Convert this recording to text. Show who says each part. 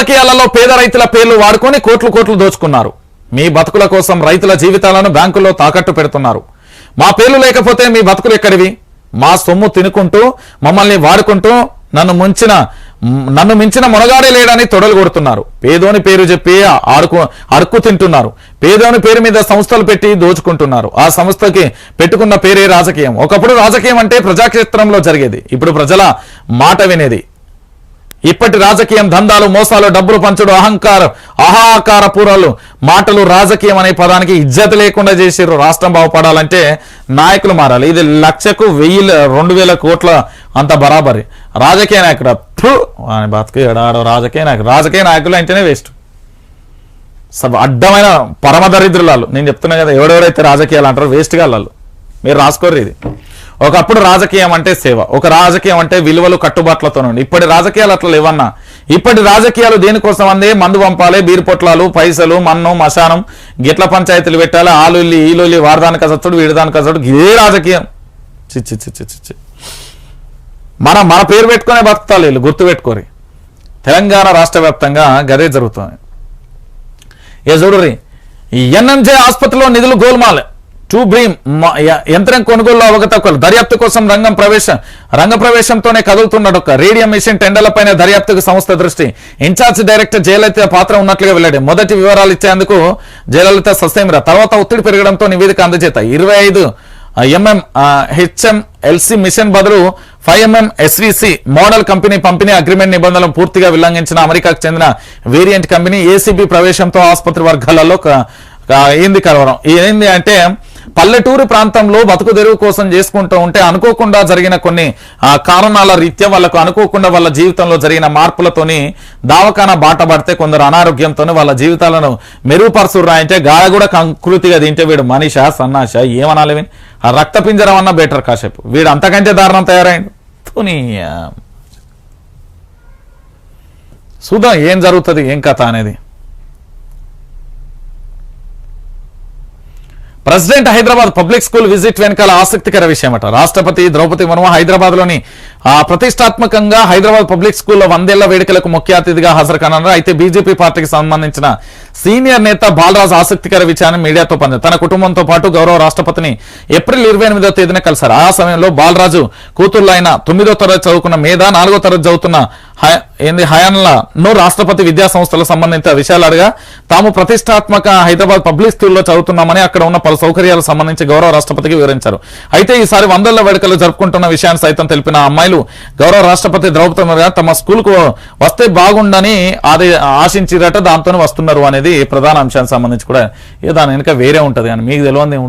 Speaker 1: రాజకీయాలలో పేద రైతుల పేర్లు వాడుకొని కోట్లు కోట్లు దోచుకున్నారు. మీ బతుకుల కోసం రైతుల జీవితాలను బ్యాంకుల్లో తాకట్టు పెడుతున్నారు. మా పేర్లు లేకపోతే మీ బతుకులు ఎక్కడివి? మా సొమ్ము తినుకుంటూ మమ్మల్ని వాడుకుంటూ నన్ను ముంచిన నన్ను మించిన మునగాడే లేడని తొడలు కొడుతున్నారు. పేదోని పేరు చెప్పి ఆడుకు అరుకు తింటున్నారు. పేదోని పేరు మీద సంస్థలు పెట్టి దోచుకుంటున్నారు. ఆ సంస్థకి పెట్టుకున్న పేరే రాజకీయం. ఒకప్పుడు రాజకీయం అంటే ప్రజాక్షేత్రంలో జరిగేది. ఇప్పుడు ప్రజల మాట వినేది. ఇప్పటి రాజకీయం దందాలు మోసాలు డబ్బులు పంచడం అహంకారం అహాకార పూరాలు మాటలు రాజకీయం అనే పదానికి ఇజ్జత లేకుండా చేసిర్రు. రాష్ట్రం బాగుపడాలంటే నాయకులు మారాలి. ఇది లక్షకు వెయ్యి రెండు వేల కోట్ల అంత బరాబరి. రాజకీయ నాయకుడు థు, బతుకు ఎడాడో రాజకీయ నాయకుడు. రాజకీయ నాయకులు అంటేనే వేస్ట్ సబ్ అడ్డమైన పరమ దరిద్రులాలు. నేను చెప్తున్నా కదా ఎవడెవరైతే రాజకీయాలు అంటారో వేస్ట్గా వాళ్ళు మీరు రాసుకోర్రు ఇది. ఒకప్పుడు రాజకీయం అంటే సేవ. ఒక రాజకీయం అంటే విలువలు కట్టుబాట్లతో నుండి ఇప్పటి రాజకీయాలు అట్లా లేవన్నా. ఇప్పటి రాజకీయాలు దేనికోసం అందే? మందు పంపాలి బీరుపొట్లాలు పైసలు మన్ను మశానం గిట్ల పంచాయతీలు పెట్టాలి? ఆలుల్లి ఈలుల్లి వారదానికి అసతుడు వీడదానికి అసతుడు ఇదే రాజకీయం. చిచ్చి చిచ్చి చిచ్చి మన మన పేరు పెట్టుకునే బతకాలి వీళ్ళు గుర్తు పెట్టుకోరి. తెలంగాణ రాష్ట్ర వ్యాప్తంగా గదే జరుగుతుంది. ఏ చూడరి ఈ ఎన్ఎంజే ఆసుపత్రిలో నిధులు గోల్మాలే. టూ బ్రీమ్ యంత్రం కొనుగోలు అవగతవకలు దర్యాప్తు కోసం రంగం ప్రవేశం రంగ ప్రవేశంతోనే కదులుతున్నాడు ఒక రేడియం మిషన్ టెండర్లపైన దర్యాప్తుకు సంస్థ దృష్టి. ఇన్ఛార్జ్ డైరెక్టర్ జయలలిత పాత్ర ఉన్నట్లుగా వెళ్ళాడు మొదటి వివరాలు ఇచ్చేందుకు జయలలిత సస్తేమిరా తర్వాత ఒత్తిడి పెరగడంతో నివేదిక అందజేత. ఇరవై ఐదు ఎంఎం హెచ్ఎం ఎల్సి మిషన్ బదులు five MM SVC model company పంపిణీ అగ్రిమెంట్ నిబంధనలు పూర్తిగా ఉల్లంఘించిన అమెరికాకు చెందిన వేరియంట్ కంపెనీ ఏసీబీ ప్రవేశంతో ఆసుపత్రి వర్గాలలో ఏంది కలవరం? ఏంది అంటే పల్లెటూరు ప్రాంతంలో బతుకు తెరువు కోసం చేసుకుంటూ ఉంటే అనుకోకుండా జరిగిన కొన్ని కారణాల రీత్యా వాళ్ళకు అనుకోకుండా వాళ్ళ జీవితంలో జరిగిన మార్పులతోని దావకాన బాట పడితే కొందరు అనారోగ్యంతో వాళ్ళ జీవితాలను మెరుగుపరుచుర్రా అంటే గాయ కూడా కంకృతిగా తింటే వీడు మనిష సన్నాష ఏమనాలి ఆ రక్త పింజరం అన్న బెటర్ కాసేపు. వీడు అంతకంటే దారుణం తయారైంది తోని చూద్దాం ఏం జరుగుతుంది ఏం కథ అనేది. President Hyderabad public school visit వెనకాల ఆసక్తికర విషయం అట రాష్ట్రపతి ద్రౌపది ముర్ము హైదరాబాద్లోని ఆ, ప్రతిష్టాత్మకంగా హైదరాబాద్ పబ్లిక్ స్కూల్లో వందేళ్ళ వేడుకలకు ముఖ్య అతిథిగా హాజరుకానున్నారు. అయితే బీజేపీ పార్టీకి సంబంధించిన సీనియర్ నేత బాలరాజ్ ఆసక్తికర విషయాన్ని మీడియాతో పంది తన కుటుంబంతో పాటు గౌరవ రాష్ట్రపతిని ఏప్రిల్ ఇరవై ఎనిమిదో తేదీన కలిశారు. ఆ సమయంలో బాలరాజు కూతుర్లైన అయిన తొమ్మిదో తరగతి చదువుకున్న మీద నాలుగో తరగతి చదువుతున్న ఏంది? హయాన్లను రాష్ట్రపతి విద్యా సంస్థలకు సంబంధిత విషయాలు అడగా తాము ప్రతిష్టాత్మక హైదరాబాద్ పబ్లిక్ స్కూల్లో చదువుతున్నామని అక్కడ ఉన్న పలు సౌకర్యాలకు సంబంధించి గౌరవ రాష్ట్రపతికి వివరించారు. అయితే ఈసారి వందల వేడుకలు జరుపుకుంటున్న విషయాన్ని సైతం తెలిపిన అమ్మాయిలు గౌరవ రాష్ట్రపతి ద్రౌపది ముర్ము తమ స్కూల్కు వస్తే బాగుండని అది ఆశించిరట దాంతో వస్తున్నారు అనేది ప్రధాన అంశానికి సంబంధించి కూడా దాని వెనుక వేరే ఉంటది కానీ మీకు తెలియదు